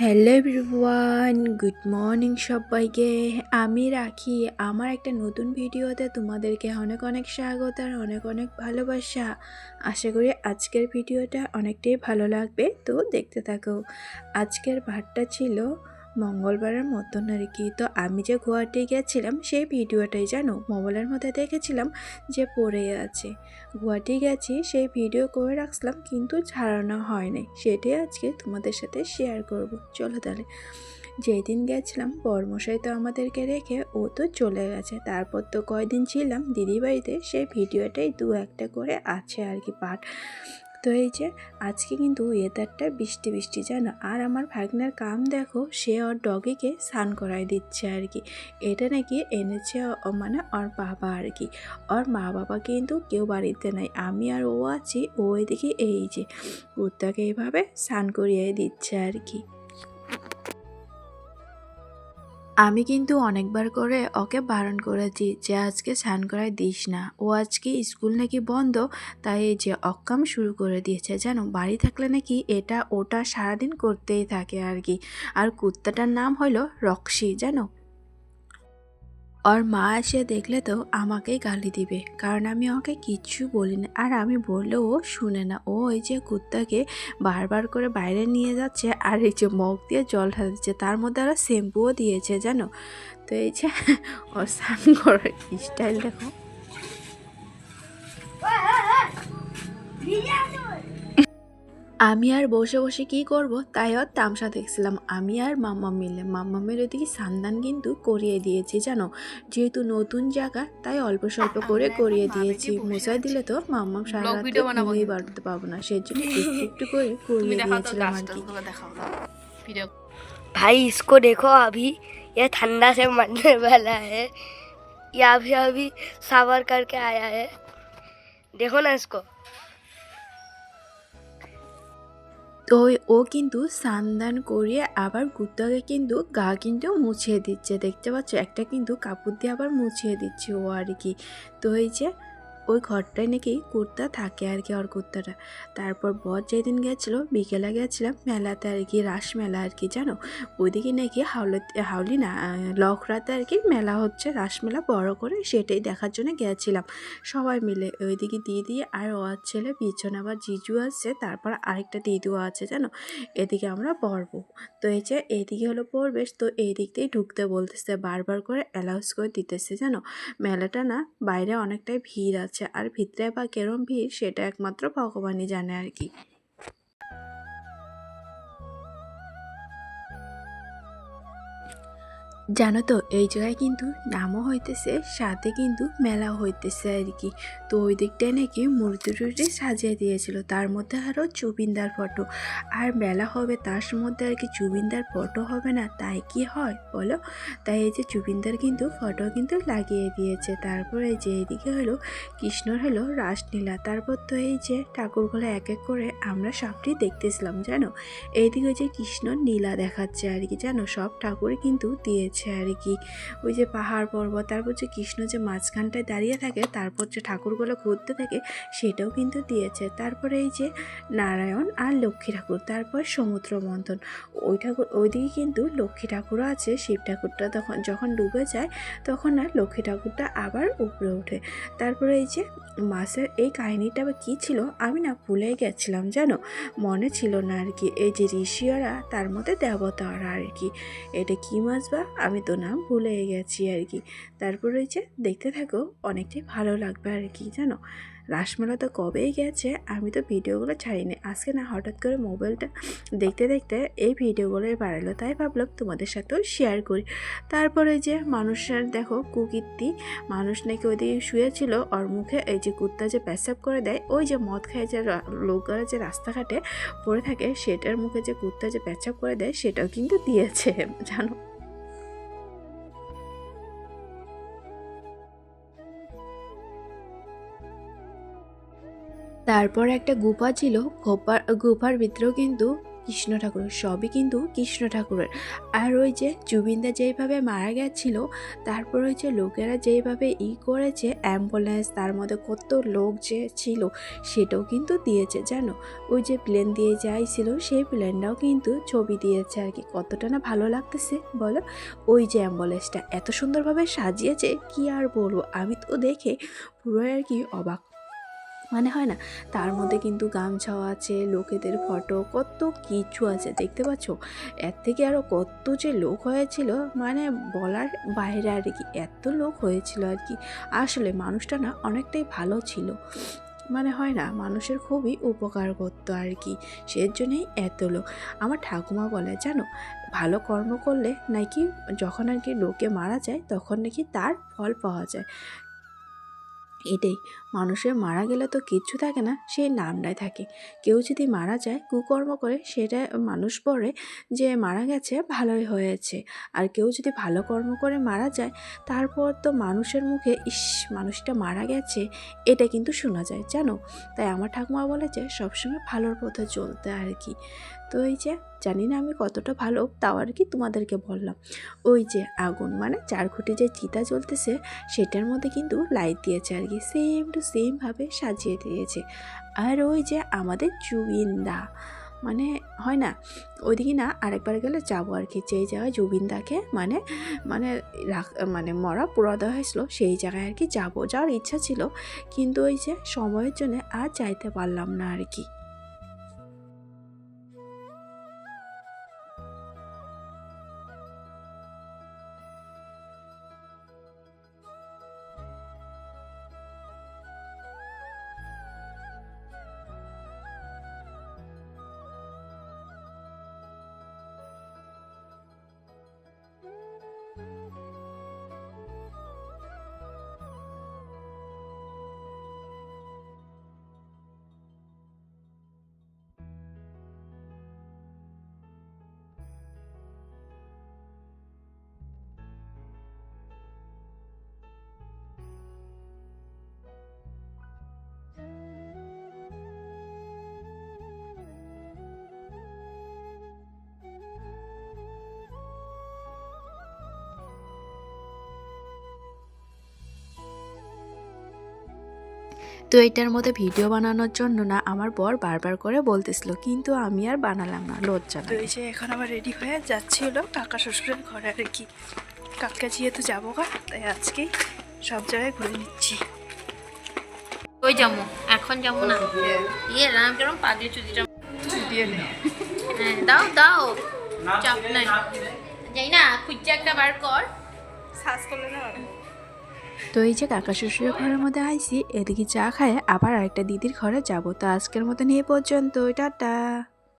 Hello everyone, good morning সবাইকে। আমি রাখি। আমার একটা নতুন ভিডিওতে তোমাদেরকে অনেক অনেক স্বাগত আর অনেক অনেক ভালোবাসা। আশা করি আজকের ভিডিওটা অনেকটাই ভালো লাগবে, তো দেখতে থাকো। আজকের ভাতটা ছিল মঙ্গলবারের মতন আর কি। তো আমি যে গুয়াহাটি গেছিলাম সেই ভিডিওটাই জানো? মোবাইলের মধ্যে দেখেছিলাম যে পড়ে আছে। গুয়াহাটি গেছি, সেই ভিডিও করে রাখলাম কিন্তু ছাড়ানো হয়নি। সেটাই আজকে তোমাদের সাথে শেয়ার করব। চলো তাহলে। যেই দিন গেছিলাম, বর্মশাই তো আমাদেরকে রেখে ও তো চলে গেছে। তারপর তো কয়দিন ছিলাম দিদি বাড়িতে, সেই ভিডিওটাই দু একটা করে আছে আর কি পাঠ তো এই যে আজকে কিন্তু ওয়েদারটা বৃষ্টি বৃষ্টি, জানো? আর আমার ভাগ্নের কাম দেখো, সে ওর ডগিকে স্নান করাই দিচ্ছে আর কি। এটা নাকি এনেছে মানে ওর বাবা আর কি। ওর মা বাবা কিন্তু কেউ বাড়িতে নাই। আমি আর ও আছি, ও এদিকে এই যে কুত্তাকে এইভাবে স্নান করিয়ে দিচ্ছে আর কি। আমি কিন্তু অনেকবার করে ওকে বারণ করেছি যে আজকে স্নান করায় দিস না। ও আজকে স্কুল নাকি বন্ধ, তাই এই যে অকাম শুরু করে দিয়েছে। জানো, বাড়ি থাকলে নাকি এটা ওটা সারাদিন করতেই থাকে আর কি। আর কুত্তাটার নাম হলো রক্সি, জানো? ওর মা এসে দেখলে তো আমাকেই গালি দিবে। কারণ আমি ওকে কিচ্ছু বলি না আর আমি বললেও ও শুনে না। ও ওই যে কুত্তাকে বারবার করে বাইরে নিয়ে যাচ্ছে আর এই যে মগ দিয়ে জল ঢালছে, তার মধ্যে আরও শ্যাম্পুও দিয়েছে, জানো? তো এই যে ওর স্নান করার স্টাইল দেখো। আমি আর বসে বসে কি করব তাই ওর তামসা দেখছিলাম আমি আর মাম্মা মিলে মাম্মামের ওদিকে সান্দান কিন্তু করিয়ে দিয়েছি জানো যেহেতু নতুন জায়গা তাই অল্প স্বল্প করে করিয়ে দিয়েছি মশাই দিলে তো মাম্মাম সারা Vlog রাতে video বানাবো ঘুমিয়ে কিন্তু। বাড়তে পাবো না সেই জন্য একটু একটু করে তুমি করিয়ে देखाओ तो দিয়েছিলাম আর गाछ কি तो देखाओ वीडियो भाई इसको देखो अभी ये ठंडा से मरने वाला है ये अभी अभी सावर करके आया है देखो ना इसको তো ও কিন্তু সান্দান করিয়ে আবার কুত্তাকে কিন্তু গা কিন্তু মুছিয়ে দিচ্ছে। দেখতে পাচ্ছ, একটা কিন্তু কাপড় দিয়ে আবার মুছিয়ে দিচ্ছে ও আর কি। তো এই যে ওই ঘরটায় নাকি কুর্তা থাকে আর কি ওর কুর্তাটা তারপর বর যেদিন গেছিল, বিকেলে গেছিলাম, মেলাতে আর কি রাস মেলা আর কি, জানো? ওইদিকে নাকি হাওলে হাওলি না লখরাতে আর কি মেলা হচ্ছে রাসমেলা বড় করে, সেটাই দেখার জন্য গেছিলাম। সবাই মিলে ওইদিকে দিদি আর ওর ছেলে, পিছনে আবার জিজু আছে, তারপর আরেকটা দিদিও আছে, জানো? এদিকে আমরা পড়ব তো এই যে এদিকে হলো পরিবেশ, তো এই দিক দিয়েই ঢুকতে বলতেছে, বারবার করে অ্যালাউন্স করে দিতেছে, জানো? মেলাটা না বাইরে অনেকটাই ভিড় আছে। আর ভিতরে বা কেরম ভিড় সেটা একমাত্র ভগবানই জানে আর কি। জানো তো, এই জায়গায় কিন্তু নামও হইতেছে, সাথে কিন্তু মেলাও হইতেছে আর কি তো ওই দিকটায় নাকি মূর্তি টুর্তি সাজিয়ে দিয়েছিল, তার মধ্যে আরও চুবিন্দার ফটো। আর মেলা হবে, তার মধ্যে আর কি চুবিন্দার ফটো হবে না, তাই কি হয় বলো? তাই এই যে চুবিন্দার কিন্তু ফটো কিন্তু লাগিয়ে দিয়েছে। তারপর যে এইদিকে হলো, কৃষ্ণর হলো রাসলীলা। তারপর তো এই যে ঠাকুরগুলো এক এক করে আমরা সবটি দেখতেছিলাম, জানো? এইদিকে যে কৃষ্ণ নীলা দেখাচ্ছে আর কি জানো? সব ঠাকুর কিন্তু দিয়েছে। আর কি। ওই যে পাহাড় পর্বত, তারপর যে কৃষ্ণ যে মাঝখানটায় দাঁড়িয়ে থাকে, তারপর যে ঠাকুরগুলো ঘুরতে থাকে, সেটাও কিন্তু দিয়েছে। তারপরে এই যে নারায়ণ আর লক্ষ্মী ঠাকুর, তারপর সমুদ্র মন্থন। ওই ঠাকুর, ওইদিকে কিন্তু লক্ষ্মী ঠাকুরও আছে, শিব ঠাকুরটা তখন, যখন ডুবে যায়, তখন আর লক্ষ্মী ঠাকুরটা আবার উপরে ওঠে। তারপরে এই যে মাছের এই কাহিনিটা বা কী ছিল, আমি না ভুলে গেছিলাম, জানো? মনে ছিল না আর কি। এই যে ঋষিরা তার মধ্যে দেবতারা আর কি। এটা কী মাছ বা আমি তো নাম ভুলে গেছি আর কি। তারপর যে দেখতে থাকো, অনেকটাই ভালো লাগবে আর কি, জানো? রাসমেলা তো কবেই গেছে, আমি তো ভিডিওগুলো ছাড়িনি। আজকে না হঠাৎ করে মোবাইলটা দেখতে দেখতে এই ভিডিওগুলোই বাড়ালো তাই ভাবলাম তোমাদের সাথেও শেয়ার করি। তারপরে যে মানুষের দেখো কুকীর্তি, মানুষ নাকি ওইদিকে শুয়েছিল, ওর মুখে এই যে কুত্তা যে পেশাব করে দেয়, ওই যে মদ খায় যে লোকরা যে রাস্তাঘাটে পড়ে থাকে, সেটার মুখে যে কুত্তা যে পেশাব করে দেয়, সেটাও কিন্তু দিয়েছে, জানো? তারপর একটা গুফা ছিল গোপার গুফার ভিতরেও কিন্তু কৃষ্ণ ঠাকুরের সবই কিন্তু কৃষ্ণ ঠাকুরের। আর ওই যে জুবিনদা যেইভাবে মারা গেছিল, তারপর ওই যে লোকেরা যেইভাবে ই করেছে অ্যাম্বুলেন্স তার মধ্যে কত লোক যে ছিল, সেটাও কিন্তু দিয়েছে, জানো? ওই যে প্লেন দিয়ে যাইছিল সেই প্লেনটাও কিন্তু ছবি দিয়েছে আর কি। কতটা না ভালো লাগতেছে, বলো? ওই যে অ্যাম্বুলেন্সটা এত সুন্দরভাবে সাজিয়েছে, কি আর বলব? আমি তো দেখে পুরো আর কি অবাক মানে হয় না? তার মধ্যে কিন্তু গামছাও আছে, লোকেদের ফটো কত কিছু আছে, দেখতে পাচ্ছ? এর থেকে আরও কত যে লোক হয়েছিল মানে বলার বাইরে আর কি, এত লোক হয়েছিল আর কি। আসলে মানুষটা না অনেকটাই ভালো ছিল। মানে হয় না, মানুষের খুবই উপকার করতো আর কি সেই জন্যই এত লোক। আমার ঠাকুমা বলে, জানো, ভালো কর্ম করলে নাকি যখন আর কি লোকে মারা যায়, তখন নাকি তার ফল পাওয়া যায়। এটাই। মানুষের মারা গেলে তো কিচ্ছু থাকে না, সেই নামটাই থাকে। কেউ যদি মারা যায়, কুকর্ম করে, সেটা মানুষ পড়ে যে মারা গেছে, ভালোই হয়েছে। আর কেউ যদি ভালো কর্ম করে মারা যায়, তারপর তো মানুষের মুখে, ইস, মানুষটা মারা গেছে, এটা কিন্তু শোনা যায়, জানো? তাই আমার ঠাকুমা বলেছে সবসময় ভালোর পথে চলতে আর কি। তো এই যে জানি না আমি কতটা ভালো, তাও আর কি তোমাদেরকে বললাম। ওই যে আগুন মানে চার খুঁটি যে চিতা জ্বলতেছে, সেটার মধ্যে কিন্তু লাইট দিয়েছে আর কি সেম টু সেমভাবে সাজিয়ে দিয়েছে। আর ওই যে আমাদের জুবিনদা মানে হয় না, ওইদিকে না আরেকবার গেলে যাব আর কি, যেই জায়গায় জুবিনদাকে মানে মানে রাখ মানে মরা পুরা দেওয়া হয়েছিল, সেই জায়গায় আর কি যাব। যাওয়ার ইচ্ছা ছিল, কিন্তু ওই যে সময়ের জন্য আর যাইতে পারলাম না আর কি। তো এটার মধ্যে ভিডিও বানানোর জন্য না আমার বর বারবার করে বলতেছিল কিন্তু আমি আর বানালাম না লজ্জা তো এই যে এখন আবার রেডি হয়ে যাচ্ছি হলো কাকা শ্বশুরের ঘরে আর কি। কাকা যেহেতু যাব গা তাই আজকেই সব জায়গায় ঘুরে নিচ্ছি। ওই যাব? এখন যাব না? ইয়ে রাম কেরম পাগলি চুদিটা হ্যাঁ দাও দাও। চাপ নাই। যাই না খুঁজছে একটা বার কর। শ্বাস করলে না তো এই যে কাকা শ্বশুরের ঘরের মধ্যে আইসি, এদিকে চা খায়, আবার আরেকটা দিদির ঘরে যাব। তো আজকের মতন এই পর্যন্ত টাটা।